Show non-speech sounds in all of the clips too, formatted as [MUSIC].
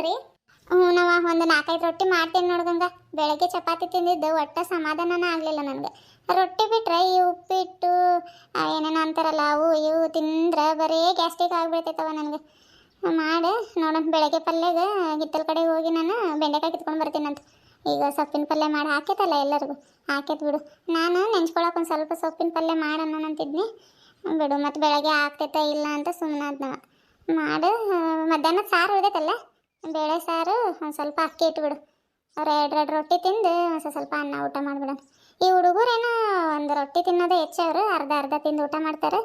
ಮಾಡ್ತೀರೇನ್ರಿ ಹ್ಞೂ ನವ ಒಂದು ನಾಲ್ಕೈದು ರೊಟ್ಟಿ ಮಾಡ್ತೀನಿ ನೋಡ್ಗಂಗ ಬೆಳಗ್ಗೆ ಚಪಾತಿ ತಿಂದಿದ್ದು ಒಟ್ಟ ಸಮಾಧಾನನೇ ಆಗಲಿಲ್ಲ ನನಗೆ. ರೊಟ್ಟಿ ಬಿಟ್ರೆ ಈ ಉಪ್ಪಿಟ್ಟು ಏನೇನೋ ಅಂತಾರಲ್ಲ, ಅವು ಇವು ತಿಂದ್ರೆ ಬರೀ ಗ್ಯಾಸ್ಟ್ರಿಕ್ ಆಗಿಬಿಡ್ತೈತವ ನನಗೆ. ಮಾಡಿ, ನೋಡೋಣ. ಬೆಳಗ್ಗೆ ಪಲ್ಯಗೆ ಹಿತ್ತಲ ಕಡೆ ಹೋಗಿ ನಾನು ಬೆಂಡೆಕಾಯಿ ಕಿತ್ಕೊಂಡು ಬರ್ತೀನಂತ. ಈಗ ಸೊಪ್ಪಿನ ಪಲ್ಯ ಮಾಡಿ ಹಾಕೈತಲ್ಲ ಎಲ್ಲರಿಗೂ. ಹಾಕೈತೆ ಬಿಡು. ನಾನು ನೆಂಚ್ಕೊಳಕ್ಕೆ ಒಂದು ಸ್ವಲ್ಪ ಸೊಪ್ಪಿನ ಪಲ್ಯ ಮಾಡೋಣ ಅಂತಿದ್ನಿ ಬಿಡು ಮತ್ತು ಬೆಳಗ್ಗೆ ಆಗ್ತೈತ ಇಲ್ಲ ಅಂತ ಸುಮ್ಮನಾದ ನಾವು ಮಾಡು ಮಧ್ಯಾಹ್ನ ಸಾರು ಉಳಿದೈತಲ್ಲ? ಬೇಳೆ ಸಾರು, ಒಂದು ಸ್ವಲ್ಪ ಅಕ್ಕಿ ಇಟ್ಬಿಡು. ಅವ್ರು ಎರಡು ಎರಡು ರೊಟ್ಟಿ ತಿಂದು ಒಂದು ಸ್ವಲ್ಪ ಅನ್ನ ಊಟ ಮಾಡಿಬಿಡೋಣ. ಈ ಹುಡುಗರೇನೋ ಒಂದು ರೊಟ್ಟಿ ತಿನ್ನೋದೇ ಹೆಚ್ಚವ್ರು ಅರ್ಧ ಅರ್ಧ ತಿಂದು ಊಟ ಮಾಡ್ತಾರೆ.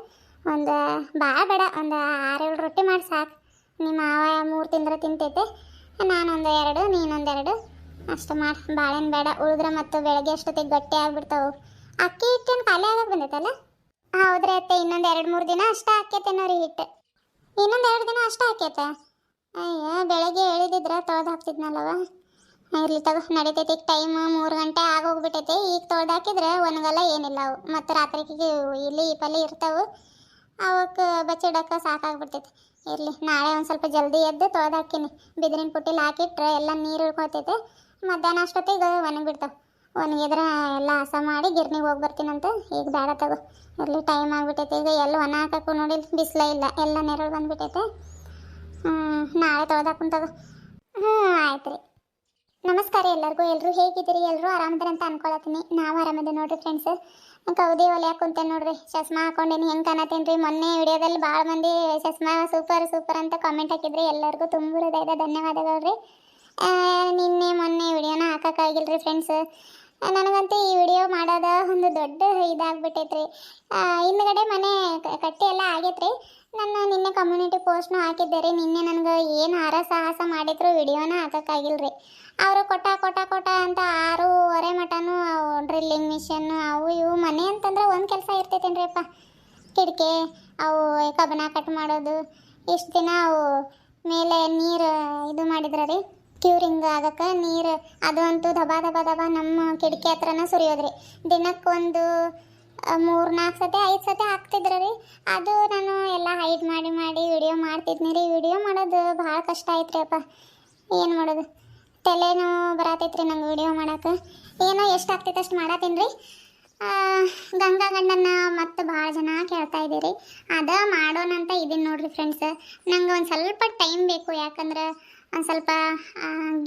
ಒಂದು ಭಾಳ ಬೇಡ, ಒಂದು ಆರೇಳು ರೊಟ್ಟಿ ಮಾಡಿ ಸಾಕು. ನಿಮ್ಮ ಮಾವ ಮೂರು ತಿಂದ್ರೆ ತಿಂತೈತೆ. ನಾನೊಂದು ಎರಡು ನೀನೊಂದೆರಡು ಅಷ್ಟು ಮಾಡಿ ಭಾಳೇನು ಬೇಡ. ಉಳಿದ್ರೆ ಮತ್ತು ಬೆಳಗ್ಗೆ ಅಷ್ಟೊತ್ತಿಗೆ ಗಟ್ಟಿ ಆಗಿಬಿಡ್ತಾವೆ. ಅಕ್ಕಿ ಹಿಟ್ಟೇನು ಖಾಲಿ ಆಗಕ್ಕೆ ಬಂದೈತಲ್ಲ ಹೌದ್ರಿ ಅತ್ತೆ, ಇನ್ನೊಂದು ಎರಡು ಮೂರು ದಿನ ಅಷ್ಟೇ ಹಾಕೈತೆ ನೋಡಿ ಹಿಟ್ಟು. ಇನ್ನೊಂದು ಎರಡು ದಿನ ಅಷ್ಟೇ ಹಾಕೈತೆ ಅಯ್ಯ, ಬೆಳಗ್ಗೆ ಹೇಳಿದಿದ್ರ ತೊಳೆದು ಹಾಕ್ತಿದ್ನಲ್ಲವ ಇರ್ಲಿ ತಗೋ, ನಡೀತೈತಿ. ಈಗ ಟೈಮ್ ಮೂರು ಗಂಟೆ ಆಗೋಗ್ಬಿಟ್ಟೈತಿ ಈಗ ತೊಳ್ದು ಹಾಕಿದ್ರೆ ಒಣಗಲ್ಲ, ಏನಿಲ್ಲ ಅವು. ಮತ್ತು ರಾತ್ರಿಗೆ ಇಲ್ಲಿ ಪಲ್ಲಿ ಇರ್ತಾವೆ. ಅವಕ್ಕೆ ಬಚ್ಚಿಡೋಕೆ ಸಾಕಾಗ್ಬಿಡ್ತೈತಿ ಇರಲಿ, ನಾಳೆ ಒಂದು ಸ್ವಲ್ಪ ಜಲ್ದಿ ಎದ್ದು ತೊಳೆದು ಹಾಕಿನಿ. ಬಿದಿರಿನ ಪುಟ್ಟಿಲಿ ಹಾಕಿಟ್ರೆ ಎಲ್ಲ ನೀರು ಇಳ್ಕೊತೈತೆ ಮಧ್ಯಾಹ್ನ ಅಷ್ಟೊತ್ತಿಗೆ ಒಣಗಿಬಿಡ್ತಾವೆ. ಒಣಗಿದ್ರೆ ಎಲ್ಲ ಹಸ ಮಾಡಿ ಗಿರ್ನಿಗೆ ಹೋಗಿ ಬರ್ತೀನಂತ. ಈಗ ಬೇಡ ತಗೋ. ಇರಲಿ ಟೈಮ್ ಆಗ್ಬಿಟ್ಟೈತೆ ಈಗ ಎಲ್ಲ ಒಣ ಹಾಕಕ್ಕೂ ನೋಡಿ ಬಿಸಿಲೇ ಇಲ್ಲ. ಎಲ್ಲ ನೆರಳು ಬಂದ್ಬಿಟ್ಟೈತೆ ನಾಳೆ ತೊಳೆದಾಕುಂತದ ಹ್ಞೂ ಆಯ್ತು ರೀ ನಮಸ್ಕಾರ ಎಲ್ಲರಿಗೂ. ಎಲ್ಲರೂ ಹೇಗಿದ್ದೀರಿ? ಎಲ್ಲರೂ ಆರಾಮದ್ರೆ ಅಂತ ಅನ್ಕೊಳತ್ತೀನಿ. ನಾವು ಆರಾಮದೆ ನೋಡ್ರಿ ಫ್ರೆಂಡ್ಸ್ ಕೌದಿ ಒಲೆ ಕುಂತೆ ನೋಡ್ರಿ. ಚಸ್ಮಾ ಹಾಕೊಂಡೇನಿ. ಹೆಂಗೆ ಕಾಣತ್ತೀನಿ ರೀ ಮೊನ್ನೆ ವಿಡಿಯೋದಲ್ಲಿ ಭಾಳ ಮಂದಿ ಚಸ್ಮಾ ಸೂಪರ್ ಸೂಪರ್ ಅಂತ ಕಾಮೆಂಟ್ ಹಾಕಿದ್ರಿ. ಎಲ್ಲರಿಗೂ ತುಂಬ ಹೃದಯದ ಧನ್ಯವಾದಗಳು ರೀ ನಿನ್ನೆ, ಮೊನ್ನೆ ವಿಡಿಯೋನ ರೀ ಫ್ರೆಂಡ್ಸ್ ನನಗಂತೂ ಈ ವಿಡಿಯೋ ಮಾಡೋದು ಒಂದು ದೊಡ್ಡ ಇದಾಗ್ಬಿಟ್ಟೈತ್ರಿ. ಹಿಂದ್ಗಡೆ ಮನೆ ಕಟ್ಟಿ ಎಲ್ಲ ಆಗೈತ್ರಿ. ನಾನು ನಿನ್ನೆ ಕಮ್ಯುನಿಟಿ ಪೋಸ್ಟ್ನು ರೀ. ನಿನ್ನೆ ನನಗೆ ಏನು ಆರ ಸಾಹಸ ಮಾಡಿದ್ರು ವಿಡಿಯೋನ ಹಾಕೋಕ್ಕಾಗಿಲ್ರಿ. ಅವರು ಕೊಟ್ಟ ಕೊಟ್ಟ ಕೊಟ್ಟ ಅಂತ ಆರೂವರೆ ಮಟನು ಡ್ರಿಲ್ಲಿಂಗ್ ಮಿಷನ್ನು ಅವು ಇವು ಮನೆ ಅಂತಂದ್ರೆ ಒಂದು ಕೆಲಸ ಇರ್ತೈತೇನ್ರಿಪ್ಪ ಕಿಟಕಿ, ಅವು ಕಬ್ಬನ ಕಟ್ ಮಾಡೋದು. ಇಷ್ಟು ದಿನ ಅವು ಮೇಲೆ ನೀರು ಇದು ಮಾಡಿದ್ರ ರೀ. ಕ್ಯೂರಿಂಗ್ ಆಗಕ್ಕೆ ನೀರು. ಅದು ಅಂತೂ ದಬಾ ದಬಾ ದಬಾ ನಮ್ಮ ಕಿಟಕಿ ಹತ್ರನ ಸುರಿಯೋದ್ರಿ. ದಿನಕ್ಕೊಂದು ಮೂರು ನಾಲ್ಕು ಸತಿ, ಐದು ಸತಿ ಹಾಕ್ತಿದ್ರು ರೀ ಅದು ನಾನು ಎಲ್ಲ ಹೈಡ್ ಮಾಡಿ ಮಾಡಿ ವಿಡಿಯೋ ಮಾಡ್ತಿದ್ನಿ ರೀ. ವಿಡಿಯೋ ಮಾಡೋದು ಭಾಳ ಕಷ್ಟ ಐತ್ರಿ ಅಪ್ಪ. ಏನು ಮಾಡೋದು? ತಲೆನೋ ಬರತೈತ್ರಿ ನಂಗೆ ವಿಡಿಯೋ ಮಾಡೋಕೆ. ಏನೋ ಎಷ್ಟು ಆಗ್ತೈತೆ ಅಷ್ಟು ಮಾಡತ್ತೀನಿ ರೀ. ಗಂಗಾ ಗಂಡನ್ನ ಮತ್ತು ಭಾಳ ಜನ ಕೇಳ್ತಾ ಇದ್ದೀರಿ. ಅದ ಮಾಡೋಣಂತ ಇದೀನಿ ನೋಡಿರಿ ಫ್ರೆಂಡ್ಸ್ ನಂಗೆ ಒಂದು ಸ್ವಲ್ಪ ಟೈಮ್ ಬೇಕು. ಯಾಕಂದ್ರೆ ಒಂದು ಸ್ವಲ್ಪ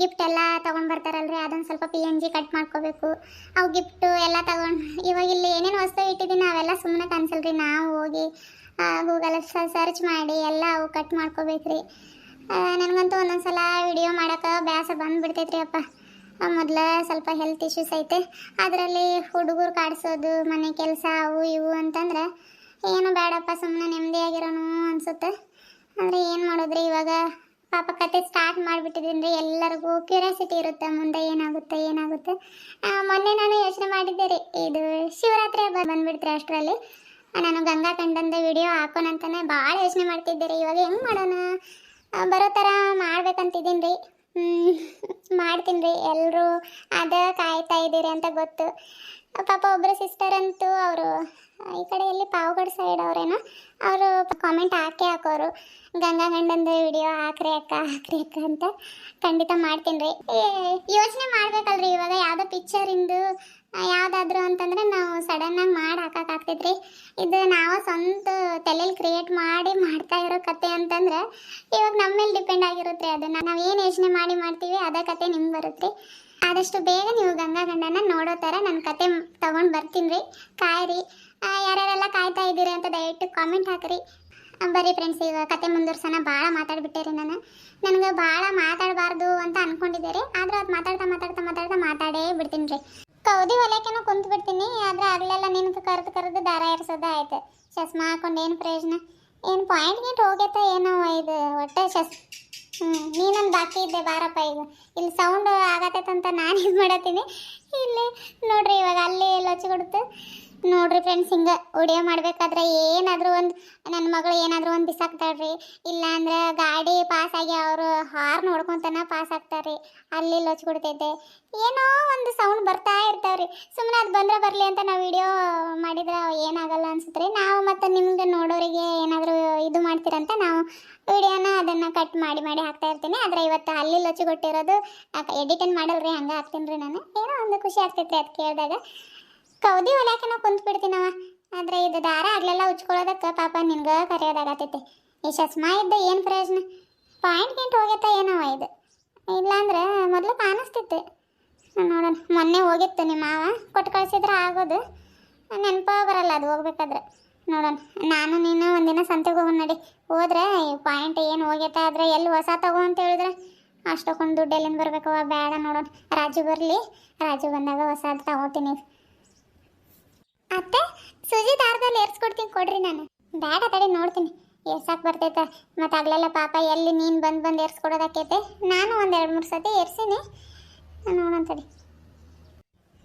ಗಿಫ್ಟ್ ಎಲ್ಲ ತೊಗೊಂಡು ಬರ್ತಾರಲ್ರಿ, ಅದೊಂದು ಸ್ವಲ್ಪ ಪಿ ಎನ್ ಜಿ ಕಟ್ ಮಾಡ್ಕೋಬೇಕು. ಅವು ಗಿಫ್ಟು ಎಲ್ಲ ತಗೊಂಡು, ಇವಾಗ ಇಲ್ಲಿ ಏನೇನು ವಸ್ತು ಇಟ್ಟಿದ್ದೀನಿ ಅವೆಲ್ಲ ಸುಮ್ಮನೆ ಕನ್ಸಲ್ರಿ ನಾವು ಹೋಗಿ ಗೂಗಲ್ ಸರ್ಚ್ ಮಾಡಿ ಎಲ್ಲ ಅವು ಕಟ್ ಮಾಡ್ಕೋಬೇಕ್ರಿ. ನನಗಂತೂ ಒಂದೊಂದು ಸಲ ವಿಡಿಯೋ ಮಾಡೋಕೆ ಬ್ಯಾಸ ಬಂದುಬಿಡ್ತೈತ್ರಿ ಅಪ್ಪ. ಮೊದಲ ಸ್ವಲ್ಪ ಹೆಲ್ತ್ ಇಶ್ಯೂಸ್ ಐತೆ. ಅದರಲ್ಲಿ ಹುಡುಗರು ಕಾಡಿಸೋದು, ಮನೆ ಕೆಲಸ ಅವು ಇವು ಅಂತಂದ್ರೆ ಏನು ಬೇಡಪ್ಪ ಸುಮ್ಮನೆ ನೆಮ್ಮದಿಯಾಗಿರೋನು ಅನ್ಸುತ್ತೆ. ಅಂದರೆ ಏನು ಮಾಡೋದ್ರಿ ಇವಾಗ? ಪಾಪ ಕತೆ ಸ್ಟಾರ್ಟ್ ಮಾಡಿಬಿಟ್ಟಿದ್ರಿಂದ ಎಲ್ಲರಿಗೂ ಕ್ಯೂರಿಯಾಸಿಟಿ ಇರುತ್ತೆ, ಮುಂದೆ ಏನಾಗುತ್ತೆ ಏನಾಗುತ್ತೆ. ಮೊನ್ನೆ ನಾನು ಯೋಚನೆ ಮಾಡಿದ್ದೆ ರೀ, ಇದು ಶಿವರಾತ್ರಿ ಹಬ್ಬ ಬಂದ್ಬಿಡ್ತ್ರಿ ಅಷ್ಟರಲ್ಲಿ. ನಾನು ಗಂಗಾ ಕಂಡಂದ ವಿಡಿಯೋ ಹಾಕೋಣಂತಾನೆ ಭಾಳ ಯೋಚನೆ ಮಾಡ್ತಿದ್ದೆ ರೀ, ಇವಾಗ ಹೆಂಗೆ ಮಾಡೋಣ? ಬರೋ ಥರ ಮಾಡ್ಬೇಕಂತಿದ್ದೀನಿ ರೀ. [LAUGHS] ಮಾಡ್ತೀನಿ ರೀ ಎಲ್ಲರೂ ಅದ ಕಾಯ್ತಾ ಇದ್ದೀರಿ ಅಂತ ಗೊತ್ತು. ಪಾಪ ಒಬ್ಬರು ಸಿಸ್ಟರ್ ಅಂತೂ ಅವರು ಈ ಕಡೆ ಎಲ್ಲಿ ಪಾವಗಡ ಸೈಡ್ ಅವರೇನೋ, ಅವರು ಕಾಮೆಂಟ್ ಹಾಕಿ ಹಾಕೋರು. ಗಂಗಾ ಗಂಡಂದು ವಿಡಿಯೋ ಹಾಕ್ರಿ ಅಕ್ಕ ಹಾಕ್ರಿ ಅಕ್ಕ ಅಂತ ಖಂಡಿತ ಮಾಡ್ತೀನಿ ರೀ. ಯೋಚನೆ ಮಾಡ್ಬೇಕಲ್ರಿ, ಇವಾಗ ಯಾವುದೋ ಪಿಕ್ಚರಿಂದು ಯಾವುದಾದ್ರು ಅಂತಂದ್ರೆ ನಾವು ಸಡನ್ನಾಗಿ ಮಾಡಿ ಹಾಕೋಕ್ಕಾಗ್ತೈತ್ರಿ ಇದು ನಾವು ಸ್ವಂತ ತಲೆಯಲ್ಲಿ ಕ್ರಿಯೇಟ್ ಮಾಡಿ ಮಾಡ್ತಾ ಇರೋ ಕತೆ ಅಂತಂದ್ರೆ, ಇವಾಗ ನಮ್ಮ ಮೇಲೆ ಡಿಪೆಂಡ್ ಆಗಿರುತ್ತೆ ಅದನ್ನ. ನಾವು ಏನು ಯೋಚನೆ ಮಾಡಿ ಮಾಡ್ತೀವಿ, ಅದೇ ಕತೆ ನಿಮ್ಗೆ ಬರುತ್ತೆ. ಆದಷ್ಟು ಬೇಗ ನೀವು ಗಂಗಾ ಗಂಡನ ನೋಡೋ ಥರ ನನ್ನ ಕತೆ ತೊಗೊಂಡು ಬರ್ತೀನಿ ರೀ. ಕಾಯಿರಿ. ಯಾರ್ಯಾರೆಲ್ಲ ಕಾಯ್ತಾ ಇದ್ದೀರಿ ಅಂತ ದಯವಿಟ್ಟು ಕಾಮೆಂಟ್ ಹಾಕಿರಿ. ಬರೀ ಫ್ರೆಂಡ್ಸ್ ಈಗ ಕತೆ ಮುಂದುವರ್ಸೋಣ. ಭಾಳ ಮಾತಾಡ್ಬಿಟ್ಟೆ ರೀ ನಾನು. ನನಗೆ ಭಾಳ ಮಾತಾಡಬಾರ್ದು ಅಂತ ಅನ್ಕೊಂಡಿದ್ದೆ ರೀ. ಆದ್ರೆ ಅದು ಮಾತಾಡ್ತಾ ಮಾತಾಡ್ತಾ ಮಾತಾಡ್ತಾ ಮಾತಾಡೇ ಬಿಡ್ತೀನಿ ರೀ. ಕೌದಿ ಒಲೆಕೇನೋ ಕುಂತು ಬಿಡ್ತೀನಿ ಆದ್ರೆ ಆಗಲೆಲ್ಲ ನಿನ್ಗೆ ಕರೆದು ಕರೆದು ದಾರ ಏರ್ಸೋದ ಆಯ್ತು. ಚಸ್ಮಾ ಹಾಕೊಂಡು ಏನು ಪ್ರಯೋಜನ? ಏನು ಪಾಯಿಂಟ್ ಗೀಟ್ ಹೋಗೈತೆ ಏನೋ ಇದು, ಒಟ್ಟೆ ಶಸ್ ಹ್ಞೂ ನೀನೊಂದು ಬಾಕಿ ಇದ್ದೆ ಬಾರಪ್ಪ ಈಗ. ಇಲ್ಲಿ ಸೌಂಡ್ ಅಂತ ನಾನು ಇದು ಮಾಡತ್ತೀನಿ. ಇಲ್ಲಿ ನೋಡ್ರಿ ಇವಾಗ ಅಲ್ಲಿ ಲಚ್ಚ ಕೊಡುತ್ತೆ. ನೋಡ್ರಿ ಫ್ರೆಂಡ್ಸ್ ಹಿಂಗೆ ಒಡಿಯೋ ಮಾಡ್ಬೇಕಾದ್ರೆ ಏನಾದರೂ ಒಂದು ನನ್ನ ಮಗಳು ಏನಾದರೂ ಒಂದು ಬಿಸಾಕ್ತಾಳ್ರಿ. ಇಲ್ಲ ಅಂದ್ರೆ ಗಾಡಿ ಪಾಸ್ ಆಗಿ ಅವರು ಹಾರ್ ನೋಡ್ಕೊತಾನ ಪಾಸ್ ಆಗ್ತಾರ್ರಿ. ಅಲ್ಲಿ ಲೊಚ್ಕೊಡ್ತೈತೆ ಏನೋ ಒಂದು ಸೌಂಡ್ ಬರ್ತಾ ಇರ್ತಾವ್ರಿ. ಸುಮ್ಮನೆ ಅದು ಬಂದ್ರೆ ಬರಲಿ ಅಂತ ನಾವು ವಿಡಿಯೋ ಮಾಡಿದ್ರೆ ಏನಾಗಲ್ಲ ಅನ್ಸುತ್ತೆ ರೀ ನಾವು ಮತ್ತು ನಿಮ್ಗೆ ನೋಡೋರಿಗೆ ಏನಾದರೂ ಇದು ಮಾಡ್ತೀರಂತ ನಾವು ವಿಡಿಯೋನ ಅದನ್ನು ಕಟ್ ಮಾಡಿ ಮಾಡಿ ಹಾಕ್ತಾ ಇರ್ತೀನಿ. ಆದರೆ ಇವತ್ತು ಅಲ್ಲಿ ಲೊಚ್ಚು ಕೊಟ್ಟಿರೋದು ಎಡಿಟನ್ ಮಾಡಲ್ರಿ? ಹಂಗೆ ಹಾಕ್ತೀನಿ ರೀ ನಾನು. ಏನೋ ಒಂದು ಖುಷಿ ಆಗ್ತೈತೆ ಅದು ಕೇಳಿದಾಗ. ಕೌದಿ ಹೊಲ್ಯಾಕೆ ನಾವು ಕುಂತ್ ಬಿಡ್ತೀನವ ಆದ್ರೆ ಇದು ದಾರ ಆಗ್ಲೆಲ್ಲ ಉಚ್ಕೊಳ್ಳೋದಕ್ಕೆ ಪಾಪ ನಿನ್ಗೆ ಕರೆಯೋದಾಗತ್ತೈತಿ. ಈ ಚಸ್ಮಾ ಇದ್ದ ಏನು ಪ್ರಯೋಜನ? ಪಾಯಿಂಟ್ ಗಿಂಟ್ ಹೋಗೈತ ಏನವ ಇದು? ಇಲ್ಲಾಂದ್ರೆ ಮೊದಲು ಕಾಣಿಸ್ತಿತ್ತು. ನೋಡೋಣ, ಮೊನ್ನೆ ಹೋಗಿತ್ತು ನಿಮ್ಮ ಮಾವ. ಕೊಟ್ಟು ಕಳ್ಸಿದ್ರೆ ಆಗೋದು. ನೆನಪ ಬರಲ್ಲ ಅದು ಹೋಗ್ಬೇಕಾದ್ರೆ. ನೋಡೋಣ, ನಾನು ನೀನು ಒಂದಿನ ಸಂತೆಗೆ ಹೋಗೋಣ ನಡಿ. ಹೋದ್ರೆ ಈ ಪಾಯಿಂಟ್ ಏನು ಹೋಗೈತೆ ಆದರೆ ಎಲ್ಲಿ ಹೊಸ ತಗೋ ಅಂತ ಹೇಳಿದ್ರೆ ಅಷ್ಟಕ್ಕೊಂದು ದುಡ್ಡು ಎಲ್ಲಿಂದ ಬರ್ಬೇಕವ ಬೇಡ ನೋಡೋಣ. ರಾಜು ಬರಲಿ. ರಾಜು ಬಂದಾಗ ಹೊಸದು ತಗೋತೀನಿ. ಅತ್ತೆ, ಸುಜಿ ದಾರದಲ್ಲಿ ಏರ್ಸ್ಕೊಡ್ತೀನಿ ಕೊಡ್ರಿ ನಾನು. ಬೇಡ ತಡೆ, ನೋಡ್ತೀನಿ. ಏರ್ಸಾಕ್ ಬರ್ತೈತೆ. ಮತ್ತು ಆಗ್ಲೆಲ್ಲ ಪಾಪ ಎಲ್ಲಿ ನೀನು ಬಂದು ಬಂದು ಏರ್ಸ್ಕೊಡೋದಾಕೈತೆ ನಾನು ಒಂದು ಎರಡು ಮೂರು ಸತಿ ಏರ್ಸೀನಿ. ನೋಡೋಣ ತಡಿ.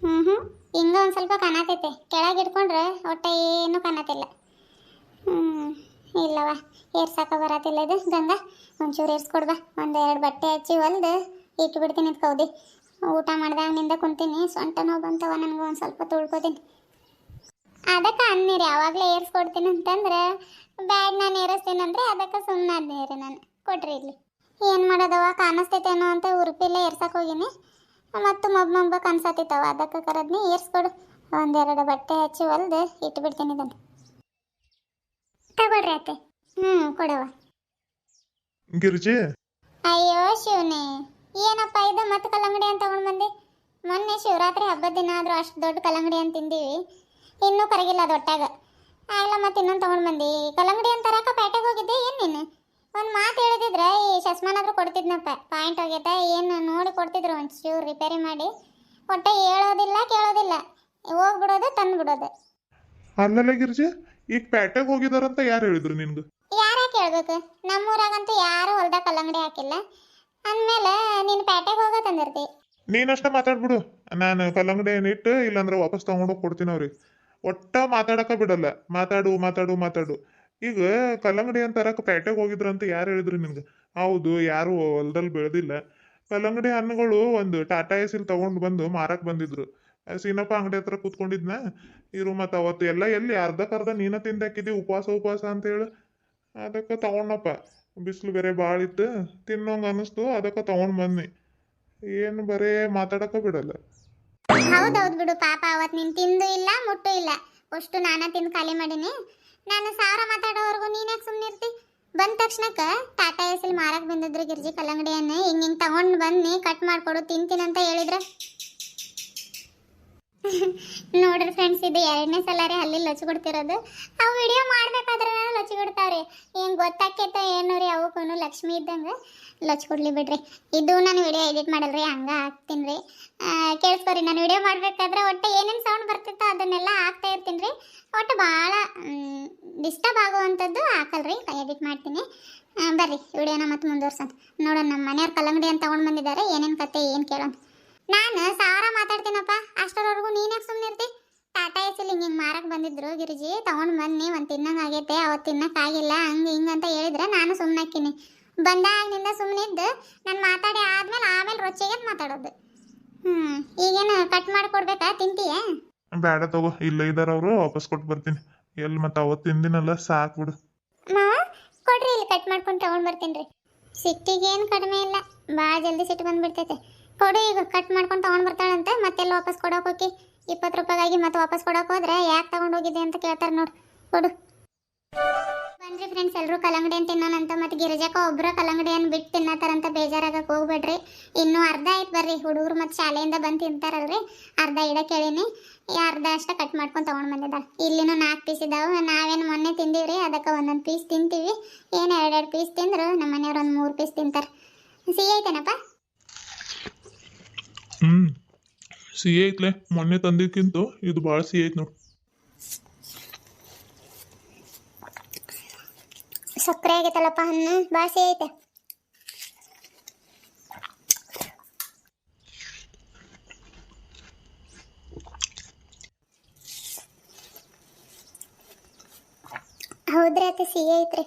ಹ್ಞೂ ಹ್ಞೂ ಹಿಂಗೆ ಒಂದು ಸ್ವಲ್ಪ ಕಾಣತೈತೆ ಕೆಳಗೆ ಇಟ್ಕೊಂಡ್ರೆ ಒಟ್ಟೆ ಏನೂ ಕಾಣತಿಲ್ಲ. ಹ್ಞೂ ಇಲ್ಲವ ಏರ್ಸಾಕ ಬರತ್ತಿಲ್ಲ ಇದು. ಗಂಗಾ, ಒಂಚೂರು ಏರ್ಸ್ಕೊಡ್ಬಾ ಒಂದು ಎರಡು ಬಟ್ಟೆ ಹಚ್ಚಿ ಹೊಲ್ದು ಇಟ್ಟು ಬಿಡ್ತೀನಿ ಇದು ಕೌದಿ ಊಟ ಮಾಡ್ದಾಗಿನಿಂದ ಕುಂತೀನಿ. ಸೊಂಟ ನೋವು ಬಂತವ ನನಗೆ ಒಂದು ಸ್ವಲ್ಪ ತುಳ್ಕೊತೀನಿ. ಅದಕ್ಕೆ ಅನ್ನಿರಿ ಯಾವಾಗಲೇ ಏರ್ಸ್ಕೊಡ್ತೀನಿ ಅಂತಂದ್ರೆ ಬ್ಯಾಡ್ ನಾನು ಏರಿಸ್ತೀನಂದ್ರೆ ಅದಕ್ಕೆ ಸುಮ್ಮನೆ ರೀ ನಾನು. ಕೊಟ್ರಿ ಇಲ್ಲಿ. ಏನು ಮಾಡೋದವ ಕಾಣಿಸ್ತೈತೇನೋ ಅಂತ ಉರುಪಿಲ್ಲೇ ಏರ್ಸಕ್ಕೆ ಹೋಗಿನಿ. ಮತ್ತು ಮೊಬ್ ಮೊಬ್ಬ ಕನ್ಸತ್ತಿತ್ತವ ಅದಕ್ಕೆ ಕರದ್ನಿ ಏರ್ಸ್ಕೊಡು. ಒಂದೆರಡು ಬಟ್ಟೆ ಹಚ್ಚಿ ಹೊಲ್ದು ಇಟ್ಬಿಡ್ತೀನಿ ಇದನ್ನು. ತಗೊಳ್ರಿ ಅತ್ತೆ. ಹ್ಞೂ ಕೊಡವ ಗಿರ್ಜಿ? ಅಯ್ಯೋ ಶಿವನೇ. ಏನಪ್ಪ ಇದು ಮತ್ತೆ ಕಲ್ಲಂಗಡಿ ಅಂತ ತಗೊಂಡು ಬಂದೆ? ಮೊನ್ನೆ ಶಿವರಾತ್ರಿ ಹಬ್ಬದ ದಿನ ಆದರೂ ಅಷ್ಟು ದೊಡ್ಡ ಕಲ್ಲಂಗಡಿ ಅಂತ ತಿಂದೀವಿ? ಇನ್ನೂ ಕರಗಿಲ್ಲ ಅದು ಒಟ್ಟಾಗ ಆಗಲ್ಲ ಮತ್ತೆ ಇನ್ನೊಂದು ತೊಗೊಂಡು ಬಂದು. ಕಲ್ಲಂಗಡಿ ಅಂತ ತರಕ ಪೇಟೆಗೆ ಹೋಗಿದ್ದೆ ಏನು ನೀನು? ಒಂದು ಮಾತು ಹೇಳಿದಿದ್ರೆ ಈ ಚಸ್ಮಾನಾದ್ರೂ ಕೊಡ್ತಿದ್ನಪ್ಪ. ಪಾಯಿಂಟ್ ಹೋಗೈತೆ ಏನು ನೋಡಿ ಕೊಡ್ತಿದ್ರು ಒಂಚೂರು ರಿಪೇರಿ ಮಾಡಿ. ಒಟ್ಟೆ ಹೇಳೋದಿಲ್ಲ ಕೇಳೋದಿಲ್ಲ. ಹೋಗ್ಬಿಡೋದು ತಂದು ಬಿಡೋದು ಅಲ್ಲಲ್ಲ ಗಿರ್ಜಿ ಈಗ ಪೇಟೆಗೆ ಹೋಗಿದಾರಂತ ಯಾರು ಹೇಳಿದ್ರು ನಿನ್ಗೆ? ಯಾರ್ಯಾಕೆ ನಮ್ಮ ನಮ್ಮೂರಾಗಂತೂ ಯಾರು ಹೊಲ್ದಾಗ ಕಲ್ಲಂಗಡಿ ಹಾಕಿಲ್ಲ. ಅಂದಮೇಲೆ ನೀನು ಪೇಟೆಗೆ ಹೋಗೋ ತಂದಿರ್ತಿ. ನೀನಷ್ಟ ಮಾತಾಡ್ಬಿಡು. ನಾನು ಕಲ್ಲಂಗಡಿ ಏನಿಟ್ಟು ಇಲ್ಲಾಂದ್ರೆ ವಾಪಸ್ ತಗೊಂಡೋಗಿ ಕೊಡ್ತೀನಿ ಅವ್ರಿಗೆ. ಒಟ್ಟ ಮಾತಾಡಕ ಬಿಡಲ್ಲ. ಮಾತಾಡು ಮಾತಾಡು ಮಾತಾಡು. ಈಗ ಕಲ್ಲಂಗಡಿ ಅಂತಾರಕ್ಕೆ ತರಕ ಹೋಗಿದ್ರು ಹೋಗಿದ್ರಂತ ಯಾರು ಹೇಳಿದ್ರು ನಿಮ್ಗೆ? ಹೌದು, ಯಾರು ಹೊಲದಲ್ಲಿ ಬೆಳೆದಿಲ್ಲ. ಕಲ್ಲಂಗಡಿ ಹಣ್ಣುಗಳು ಒಂದು ಟಾಟಾ ಎಸಿಲ್ ತಗೊಂಡು ಬಂದು ಮಾರಕ್ ಬಂದಿದ್ರು. ಸೀನಪ್ಪ ಅಂಗಡಿ ಹತ್ರ ಕೂತ್ಕೊಂಡಿದ್ನ? ಇರು ಮತ್ತೆ ಅವತ್ತು ಎಲ್ಲ ಎಲ್ಲಿ ಅರ್ಧಕ್ಕರ್ಧ ನೀನ ತಿಂದಾಕಿದ್ದಿ ಉಪವಾಸ ಉಪವಾಸ ಅಂತ ಹೇಳು. ಅದಕ್ಕೆ ತಗೊಂಡಪ್ಪ. ಬಿಸಿಲು ಬೇರೆ ಭಾಳ ಇತ್ತು. ತಿನ್ನೋಂಗೆ ಅನ್ನಿಸ್ತು, ಅದಕ್ಕೆ ತಗೊಂಡು ಬಂದ್ನಿ. ಏನು ಬರೇ ಮಾತಾಡಕ ಬಿಡಲ್ಲ. ಹೌದೌದು ಬಿಡು ಪಾಪ, ಅವತ್ ನೀನ್ ತಿಂದು ಇಲ್ಲ, ಮುಟ್ಟು ಇಲ್ಲ. ಅಷ್ಟು ನಾನ ತಿಂದು ಖಾಲಿ ಮಾಡೀನಿ. ನಾನು ಸಾವಿರ ಮಾತಾಡೋವರೆಗೂ ನೀನ್ಯಾಕೆ ಸುಮ್ಮನೆ ಇರ್ತಿ? ಬಂದ ತಕ್ಷಣಕ್ಕೆ ಟಾಟಾ ಎಸಿಲ್ ಮಾರಕ್ ಬಂದಿದ್ರು ಗಿರ್ಜಿ ಕಲ್ಲಂಗಡಿಯನ್ನು. ಹಿಂಗೆ ಹಿಂಗೆ ತಗೊಂಡ್ ಬನ್ನಿ, ಕಟ್ ಮಾಡ್ಕೊಡು ಮಾಡಿಕೊಡು ತಿಂತೀನಂತ ಹೇಳಿದ್ರ. [LAUGHS] ನೋಡ್ರಿ ಫ್ರೆಂಡ್ಸ್ ಇದು ಎರಡನೇ ಸಲ ರೀ ಅಲ್ಲಿ ಲಚ್ಚು ಕೊಡ್ತಿರೋದು. ಅವು ವಿಡಿಯೋ ಮಾಡ್ಬೇಕಾದ್ರೆ ಲಚ್ಚಿ ಕೊಡ್ತಾವ್ರಿ. ಏನು ಗೊತ್ತಾಕೈತೆ ಏನು ರೀ ಅವಕ್ಕೂ ಲಕ್ಷ್ಮಿ ಇದ್ದಂಗೆ. ಲಚ್ಚು ಕೊಡ್ಲಿ ಬಿಡ್ರಿ. ಇದು ನಾನು ವಿಡಿಯೋ ಎಡಿಟ್ ಮಾಡಲ್ರಿ, ಹಂಗೆ ಹಾಕ್ತೀನಿ ರೀ ಕೇಳಿಸ್ಕೊರಿ ನಾನು ವಿಡಿಯೋ ಮಾಡಬೇಕಾದ್ರೆ ಒಟ್ಟು ಏನೇನು ಸೌಂಡ್ ಬರ್ತಿತ್ತೋ ಅದನ್ನೆಲ್ಲ ಹಾಕ್ತಾ ಇರ್ತೀನಿ ರೀ ಒಟ್ಟು ಭಾಳ ಡಿಸ್ಟರ್ಬ್ ಆಗುವಂಥದ್ದು ಹಾಕಲ್ರಿ ಎಡಿಟ್ ಮಾಡ್ತೀನಿ. ಬರ್ರಿ ವಿಡಿಯೋನ ಮತ್ತೆ ಮುಂದುವರ್ಸೋಣ ನೋಡೋಣ, ನಮ್ಮ ಮನೆಯವ್ರು ಕಲ್ಲಂಗಡಿ ಅಂತ ತೊಗೊಂಡು ಬಂದಿದ್ದಾರೆ, ಏನೇನು ಕತೆ, ಏನು ಕೇಳೋಣ. ನಾನು ಸಾವಿರ ಮಾತಾಡ್ತೀನಪ್ಪ, ಅಷ್ಟರವರೆಗೂ ನೀನೇ ಸುಮ್ಮನೆ ಇರ್ತಿ? ಟಾಟಾ ಎಸ್ ಹಿಂಗೆ ಹಿಂಗೆ ಮಾರಕ್ಕೆ ಬಂದಿದ್ರು, ಗಿರಿಜಿ, ತೊಗೊಂಡು ಬನ್ನಿ, ಒಂದು ತಿನ್ನಂಗೆ ಆಗೈತೆ ಅವತ್ತು ತಿನ್ನಕ್ಕಾಗಿಲ್ಲ ಹಂಗೆ ಹಿಂಗೆ ಅಂತ ಹೇಳಿದ್ರೆ ನಾನು ಸುಮ್ಮನೆ ಹಾಕಿನಿ ಬಂದಾಗಿನಿಂದ ನಿಂದ ಸುಮ್ಮನಿದ್ದು ನಾನು ಮಾತಾಡಿ ಆದ್ಮೇಲೆ ಆಮೇಲೆ ರೊಚ್ಚಿಗೆ ಮಾತಾಡೋದು. ಹ್ಮ್ ಈಗೇನು ಕಟ್ ಮಾಡಿ ಕೊಡ್ಬೇಕಾ? ತಿಂತೀಯ? ಬೇಡ ತಗೋ ಇಲ್ಲ ಇದಾರ ಅವರು ವಾಪಸ್ ಕೊಟ್ಟು ಬರ್ತೀನಿ. ಎಲ್ಲಿ ಮತ್ತೆ ಅವತ್ತು ತಿಂದಿನಲ್ಲ ಸಾಕು ಬಿಡು. ಮಾವ ಕೊಡ್ರಿ ಇಲ್ಲಿ ಕಟ್ ಮಾಡ್ಕೊಂಡು ತಗೊಂಡ್ ಬರ್ತೀನಿ ರೀ. ಸಿಟ್ಟಿಗೇನು ಕಡಿಮೆ ಇಲ್ಲ. ಭಾಳ ಜಲ್ದಿ ಸಿಟ್ಟು ಬಂದ್ಬಿಡ್ತೈತೆ. ಕೊಡು ಈಗ ಕಟ್ ಮಾಡ್ಕೊಂಡು ತಗೊಂಡ್ ಬರ್ತಾಳಂತೆ ಮತ್ತೆಲ್ಲ ವಾಪಸ್ ಕೊಡೋಕೆ ಹೋಗಿ ಇಪ್ಪತ್ತು ರೂಪಾಯಿಗಾಗಿ ಮತ್ತೆ ವಾಪಸ್ ಕೊಡೋಕೆ ಹೋದ್ರೆ ಯಾಕೆ ತಗೊಂಡು ಅಂತ ಕೇಳ್ತಾರೆ ನೋಡು. ಕೊಡು. ಬನ್ರಿ ಫ್ರೆಂಡ್ಸ್ ಎಲ್ಲರೂ ಕಲ್ಲಂಗಡಿಯನ್ನು ತಿನ್ನೋಣಂತ ಮತ್ತು ಗಿರಿಜಾಕ ಒಬ್ಬರ ಕಲ್ಲಂಗಡಿಯನ್ನು ಬಿಟ್ಟು ತಿನ್ನತ್ತಾರಂತ ಬೇಜಾರಾಗಕ್ಕೆ ಹೋಗ್ಬೇಡ್ರಿ. ಇನ್ನೂ ಅರ್ಧ ಆಯ್ತು ಬರ್ರಿ, ಹುಡುಗರು ಮತ್ತು ಶಾಲೆಯಿಂದ ಬಂದು ತಿಂತಾರಲ್ರಿ. ಅರ್ಧ ಇಡಕ್ಕೆ ಹೇಳಿನಿ ಅರ್ಧ ಅಷ್ಟೇ ಕಟ್ ಮಾಡ್ಕೊಂಡು ತೊಗೊಂಡು ಬಂದಿದ್ದ ಇಲ್ಲಿನೂ ನಾಲ್ಕು ಪೀಸ್ ಇದಾವೆ. ನಾವೇನು ಮೊನ್ನೆ ತಿಂದೀವ್ರಿ, ಅದಕ್ಕೆ ಒಂದೊಂದು ಪೀಸ್ ತಿಂತೀವಿ. ಏನು ಎರಡೆರಡು ಪೀಸ್ ತಿಂದ್ರು ನಮ್ಮ ಮನೆಯವ್ರು ಒಂದು ಮೂರು ಪೀಸ್ ತಿಂತಾರೆ. ಸಿಹಿ ಐತೇನಪ್ಪ? ಹ್ಮ್, ಸಿಹಿ ಐತ್ಲೆ. ಮೊನ್ನೆ ತಂದಿದ್ಕಿಂತ ಇದು ಭಾಳ ಸಿಹಿ ನೋಡಿ ನೋಡು. ಸಕ್ಕರೆ ಆಗೈತಲ್ಲಪ್ಪ ಹಣ್ಣು ಬಾಸಿ ಸಿಹಿ ಐತೆ. ಹೌದ್ರಿ ಅತ್ತೆ ಸಿಹಿ ಐತ್ರಿ.